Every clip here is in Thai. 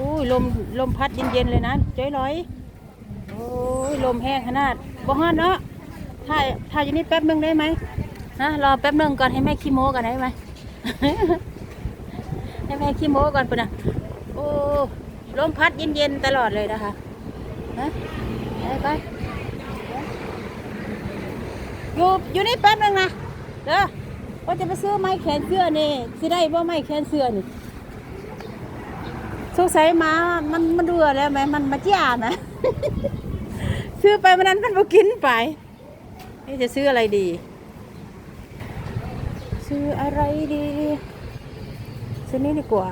อ้ยลมลมพัดเย็นๆเลยนะจ้อยลอยโอ้ยลมแห้งขนาดบ่ฮ้อนเนาะถ่ายถ่ายอยู่นี่แป๊บนึงได้ไหมฮะรอแป๊บนึงก่อนให้แม่ขี้โม้กันได้ไหมให้แม่ขี้โม้ก่อนปุ่นนะโอ้ลมพัดเย็นๆตลอดเลยนะคะฮะไปไปอยู่อยู่นี่แป๊บนึงนะเด้อว่าจะไปซื้อไม้แขวนเสื้อนี่สิได้บ่ไม้แขวนเสื้อนี่ สงสัยหมามันมันเรือแล้วไหมมันมาจ้าไหมซื้อไปวันนั้นมันบ่กินไปนี่จะซื้ออะไรดี ซื้ออะไรดีซื้อนี่ดีกว่า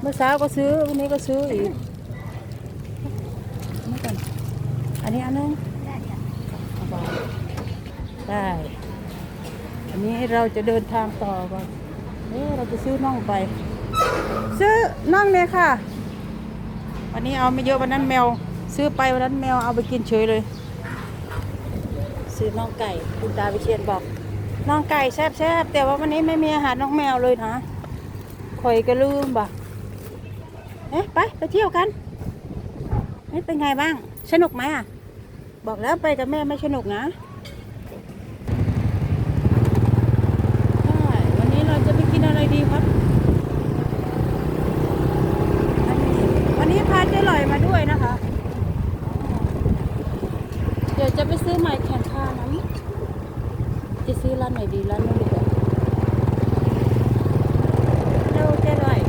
เมื่อเช้าก็ซื้อวันนี้ก็ซื้ออีกนี่ก่อนอันนี้อันนึงได้อันนี้เราจะเดินทางต่อก่อนเอ๊เราจะซื้อน่องไป ซื้อน่องเนี่ยค่ะ วันนี้เอาไม่เยอะวันนั้นแมว ซื้อไปวันนั้นแมวเอาไปกินเฉยเลย ซื้อน่องไก่คุณตาวิเชียนบอกน่องไก่แซ่บๆแต่ว่าวันนี้ไม่มีอาหารน้องแมวเลยนะข่อยก็ลืมบ่ะเอ๊ะไปไปเที่ยวกันเอ๊ะเป็นไงบ้าง สนุกไหมอะ บอกแล้วไปกับแม่ไม่สนุกนะใช่วันนี้เราจะไปกินอะไรดีครับ วันนี้พา เจ๊ลอยมาด้วยนะคะ เดี๋ยวจะไปซื้อไม้แขนผ้านั้นจะซื้อร้านไหนดีร้านนู้นดีกว่าเร็วเจ๊ลอย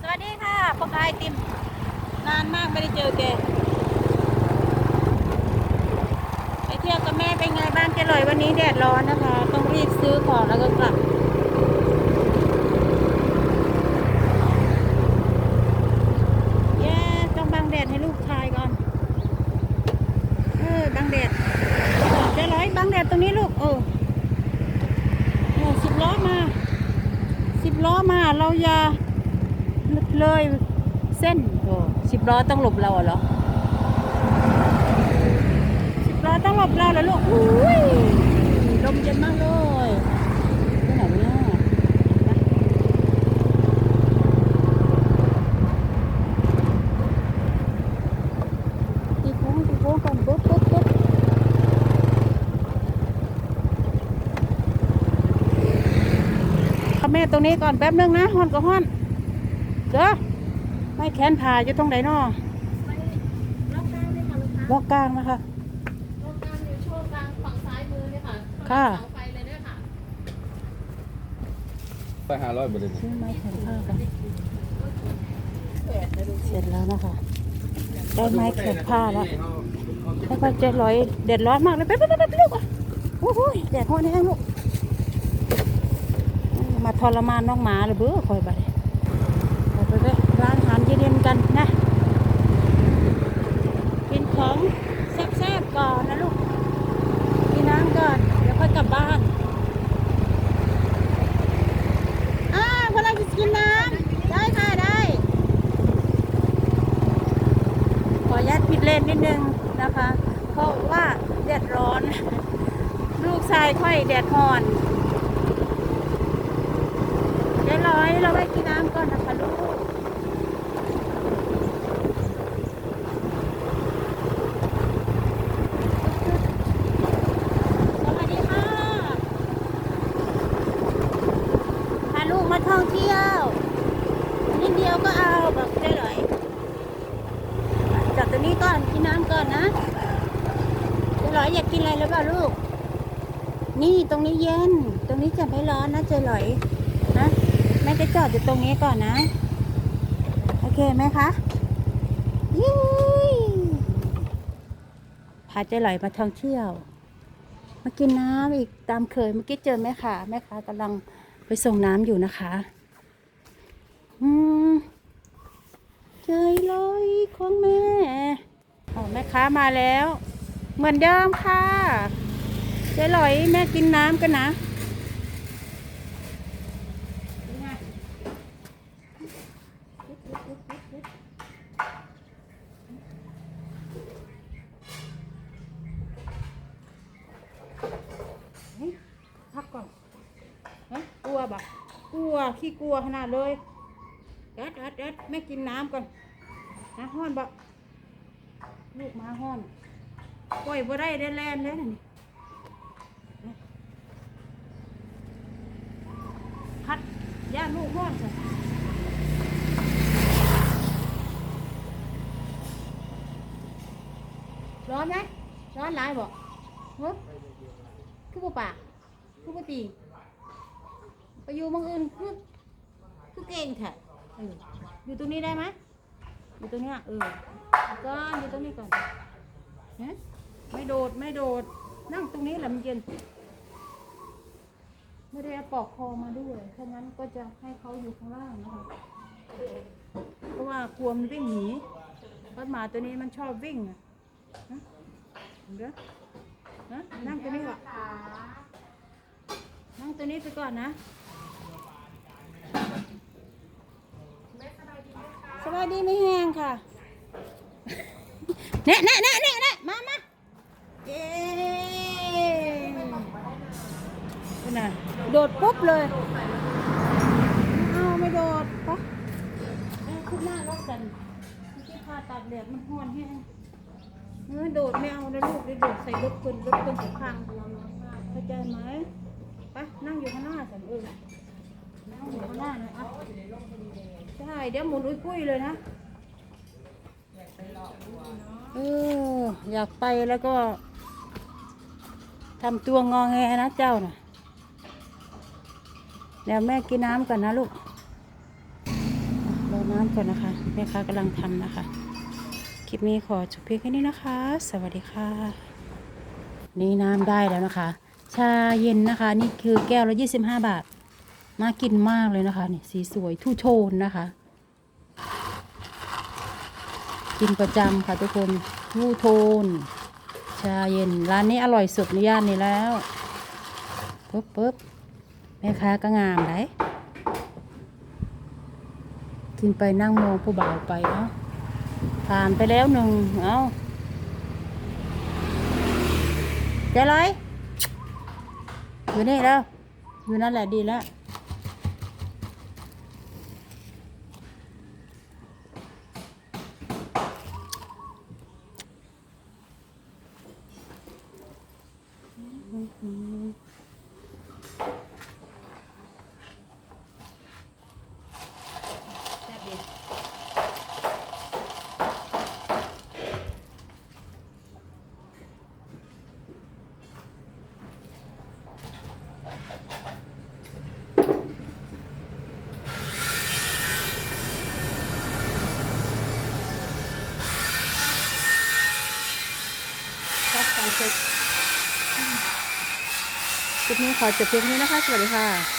สวัสดีค่ะพ่อค้าไอติม นานมากไม่ได้เจอแกไปเที่ยวกับแม่เป็นไงบ้างเจ๊ลอยวันนี้แดดร้อนนะคะ ต้องรีบซื้อของแล้วก็กลับ เย้ต้องบังแดดให้ลูกชายก่อน เออบังแดดเจ๊ร้อยบังแดดตรงนี้ลูกเออเนี่ยสิบล้อมาสิบล้อมาเราอย่า เลยเส้นโอ้สิบล้อต้องหลบเราเหรอสิบล้อต้องหลบเราเหรอลูกอุ้ยลมเย็นมากเลยที่ไหนเนี่ยตีโค้งตีโค้งก่อนปุ๊บปุ๊บปุ๊บเอาแม่ตรงนี้ก่อนแป๊บนึงนะฮอนก็ฮอน เด้อไม่แขนผ่าอยู่ตรงไหนเนาะล็อกกลางเลยค่ะลูกค้าล็อกกลางนะคะล็อกกลางอยู่ช่วงกลางฝั่งซ้ายมือเนี่ยค่ะค่ะเสาไฟเลยเนี่ยค่ะไปหาร้อยบาทเลยซื้อไม้แขวนผ้ากันเสร็จแล้วนะคะได้ไม้แขวนผ้าแล้วแล้วก็เจ็ดร้อยเด็ดร้อนมากเลยไปไปไปไปลูกอะโอ้โหแดดร้อนแห้งลูกมาทรมานน้องหมาหรือเบ้อคอยไป ไปไปไปร้านอาหารเย็นๆกันนะกินของแซ่บๆก่อนนะลูกกินน้ำก่อนเดี๋ยวค่อยกลับบ้านอ้าวคนเราจะกินน้ำได้ค่ะได้ ขออนุญาตผิดเลนนิดนึงนะคะ เพราะว่าแดดร้อน ลูกชายค่อยแดดห่อนเดี๋ยวร้อยเราไปกินน้ำก่อนนะคะลูก สวัสดีค่ะ พาลูกมาท่องเที่ยวนิดเดียวก็เอาแบบได้เลยจับตรง นี้ก่อนกินน้ำก่อนนะเจลอยอยากกินอะไรหรือเปล่าลูก นี่ตรงนี้เย็น ตรงนี้จะไม่ร้อนนะเจลอยนะแม่จะจอดอยู่ตรงนี้ก่อนนะ โอเคไหมคะยุ้ยพาเจลอยมาท่องเที่ยว มากินน้ำอีกตามเคยเมื่อกี้เจอแม่ค้าแม่ค้ากำลังไปส่งน้ำอยู่นะคะ อืม เจยลอยของแม่อ๋อแม่ค้ามาแล้ว เหมือนเดิมค่ะเจยลอยแม่กินน้ำกันนะพักก่อนฮะกลัวบะกลัวขี้กลัวขนาดเลยแอดแอดแอดแม่กินน้ำก่อน นะห้อนบะลูกมาห้อนปล่อยบ่ได้ได้แลนเลยนะนี่พัดย่าลูกห้อนสิร้อนไหมร้อนหลายบ่ฮ้ยคือบ่ปากคือบ่ตีไปอยู่หมองอื่นคือคือเก่งแท้เอออยู่ตรงนี้ได้ไหม อยู่ตรงเนี้ยเออก่อนอยู่ตรงนี้ก่อนฮะไม่โดดไม่โดด นั่งตรงนี้แหละมันเย็น ไม่ได้เอาปอกคอมาด้วยถ้างั้นก็จะให้เขาอยู่ข้างล่างนะคะเพราะว่ากลัวมันวิ่งหนีเพราะหมาตัวนี้มันชอบวิ่งอะนะเดี๋ยวนะนั่งตัวนี้ก่อนนั่งตัวนี้ไปก่อนนะ สบายดีไม่แห้งค่ะเน่เน่เน่เน่เน่มามาเย้นี่นะโดดปุ๊บเลยเอาไม่โดดปะเอ้ยขึ้นหน้ารถกันที่พาตากแดดมันห้อนแห้งเออโดดไม่เอานะลูกได้โดดใส่รถคนรถคนจะพังเข้าใจไหมไปนั่งอยู่ข้างหน้าสันเออนั่งอยู่ข้างหน้าหนะอะ ใช่เดี๋ยวหมุนอุ้ยปุ้ยเลยนะเอออยากไปแล้วก็ทำตัวงอแงนะเจ้าน่ะเดี๋ยวแม่กินน้ำก่อนนะลูกรอน้ำก่อนนะคะแม่ค้ากำลังทำนะคะ คลิปนี้ขอจบเพียงแค่นี้นะคะ สวัสดีค่ะ นี่น้ำได้แล้วนะคะ ชาเย็นนะคะ นี่คือแก้วละยี่สิบห้าบาท น่ากินมากเลยนะคะนี่สีสวยทูโทนนะคะ กินประจำค่ะทุกคนทูโทน ชาเย็น ร้านนี้อร่อยสุดในย่านนี้แล้วปึ๊บปึ๊บแม่ค้าก็งามไหนกินไปนั่งมองผู้บ่าวไปเนาะผ่านไปแล้วหนึ่งเอาใจไรอยู่นี่แล้ว อยู่นั่นแหละดีแล้ว ก็ใส่เสร็จ คลิปนี้ขอจบเพียงนี้นะคะ สวัสดีค่ะ